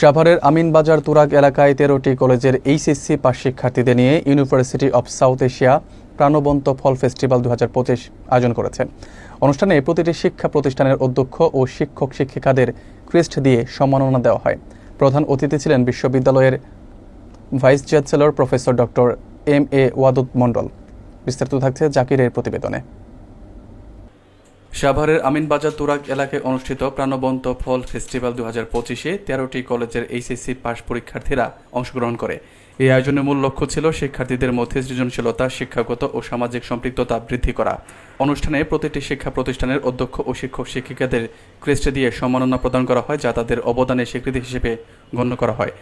সাভারের আমিনবাজার তুরাগ এলাকায় তেরোটি কলেজের এইচএসসি পাস শিক্ষার্থীদের নিয়ে ইউনিভার্সিটি অব সাউথ এশিয়া প্রাণবন্ত ফল ফেস্টিভ্যাল দু হাজার পঁচিশ আয়োজন করেছে। অনুষ্ঠানে প্রতিটি শিক্ষা প্রতিষ্ঠানের অধ্যক্ষ ও শিক্ষক শিক্ষিকাদের ক্রেস্ট দিয়ে সম্মাননা দেওয়া হয়। প্রধান অতিথি ছিলেন বিশ্ববিদ্যালয়ের vice chancellor professor doctor M A Wadud Mondal. বিস্তারিত থাকছে জাকিরের প্রতিবেদনে। সাভারের আমিনবাজার তুরাগ এলাকায় অনুষ্ঠিত প্রাণবন্ত ফল ফেস্টিভ্যাল দু হাজার পঁচিশে তেরোটি কলেজের এইচএসসি পাস পরীক্ষার্থীরা অংশগ্রহণ করে। এই আয়োজনের মূল লক্ষ্য ছিল শিক্ষার্থীদের মধ্যে সৃজনশীলতা, শিক্ষাগত ও সামাজিক সম্পৃক্ততা বৃদ্ধি করা। অনুষ্ঠানে প্রতিটি শিক্ষা প্রতিষ্ঠানের অধ্যক্ষ ও শিক্ষক শিক্ষিকাদের ক্রেস্টে দিয়ে সম্মাননা প্রদান করা হয়, যা তাদের অবদানের স্বীকৃতি হিসেবে গণ্য করা হয়।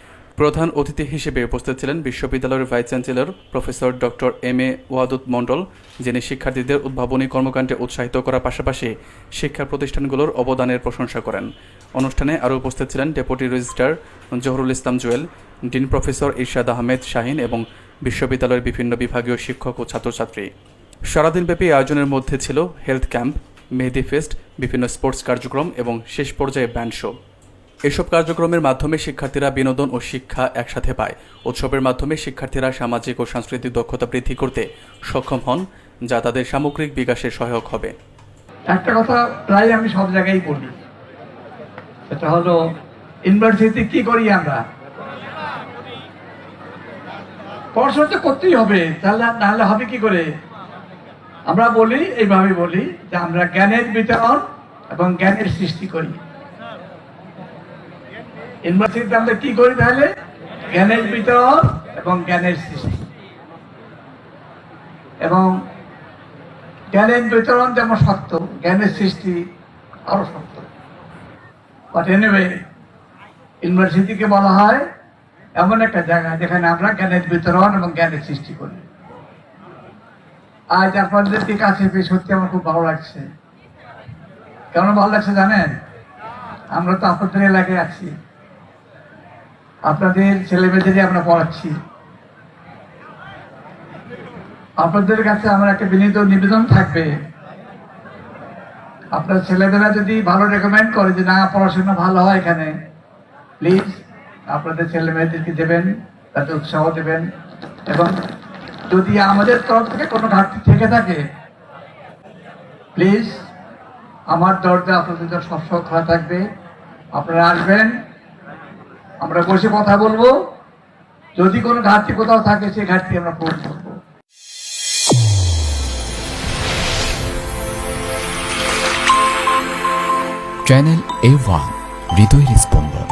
প্রধান অতিথি হিসেবে উপস্থিত ছিলেন বিশ্ববিদ্যালয়ের vice chancellor professor doctor M A Wadud Mondal, যিনি শিক্ষার্থীদের উদ্ভাবনী কর্মকাণ্ডে উৎসাহিত করার পাশাপাশি শিক্ষা প্রতিষ্ঠানগুলোর অবদানের প্রশংসা করেন। অনুষ্ঠানে আরও উপস্থিত ছিলেন deputy registrar Zahurul Islam Jewel, dean professor Irshad Ahmed Shahin এবং বিশ্ববিদ্যালয়ের বিভিন্ন বিভাগীয় শিক্ষক ও ছাত্রছাত্রী। সারাদিনব্যাপী আয়োজনের মধ্যে ছিল হেলথ ক্যাম্প, মেহেদি ফেস্ট, বিভিন্ন স্পোর্টস কার্যক্রম এবং শেষ পর্যায়ে ব্যান্ড শো। এসব কার্যক্রমের মাধ্যমে শিক্ষার্থীরা বিনোদন ও শিক্ষা একসাথে পায়। উৎসবের মাধ্যমে শিক্ষার্থীরা সামাজিক ও সাংস্কৃতিক দক্ষতা বৃদ্ধি করতে সক্ষম হন, যা তাদের সামগ্রিক বিকাশে সহায়ক হবে। একটা কথা প্রায় আমি সব জায়গায় বলি। সেটা হলো ইউনিভার্সিটিতে কি করি আমরা? পড়াশোনা তো করতেই হবে, তাহলে নাহলে হবে কি করে? আমরা বলি, এইভাবে বলি, যে আমরা জ্ঞানের বিতরণ এবং জ্ঞানের সৃষ্টি করি। ইউনিভার্সিটিতে আমরা কি করি তাহলে? জ্ঞানের বিতরণ এবং জ্ঞানের সৃষ্টি। এবং জ্ঞানের বিতরণ যেমন সত্য, জ্ঞানের সৃষ্টি আরও সত্য। বাট এনিওয়ে ইউনিভার্সিটিকে বলা হয় এমন একটা জায়গা যেখানে আমরা জ্ঞানের বিতরণ এবং জ্ঞানের সৃষ্টি করি। আজ আপনাদেরকে কাছে পেয়ে সত্যি আমার খুব ভালো লাগছে। কেমন ভালো লাগছে জানেন? আমরা তো আপনাদের এলাকায় আছি। আপনাদের ছেলেমেয়েদেরই আমরা পড়াচ্ছি। আপনাদের কাছে আমার একটা বিনীত নিবেদন থাকবে। আপনার ছেলেমেয়েরা যদি ভালো রেকমেন্ড করে যে, না, পড়াশোনা ভালো হয় এখানে প্লিজ আপনাদের ছেলে মেয়েদেরকে দেবেন, তাতে উৎসাহ দেবেন। এবং যদি আমাদের তরফ থেকে কোনো ঘাটতি থেকে থাকে প্লিজ আমার দরজা আপনাদের সবসময় খোলা থাকবে। আপনারা আসবেন আমরা বসে কথা বলব। যদি কোনো ঘাটতি কোথাও থাকে, সেই ঘাটতি আমরা পূরণ চ্যানেল এ ওয়ান হৃদয়ের স্পন্দন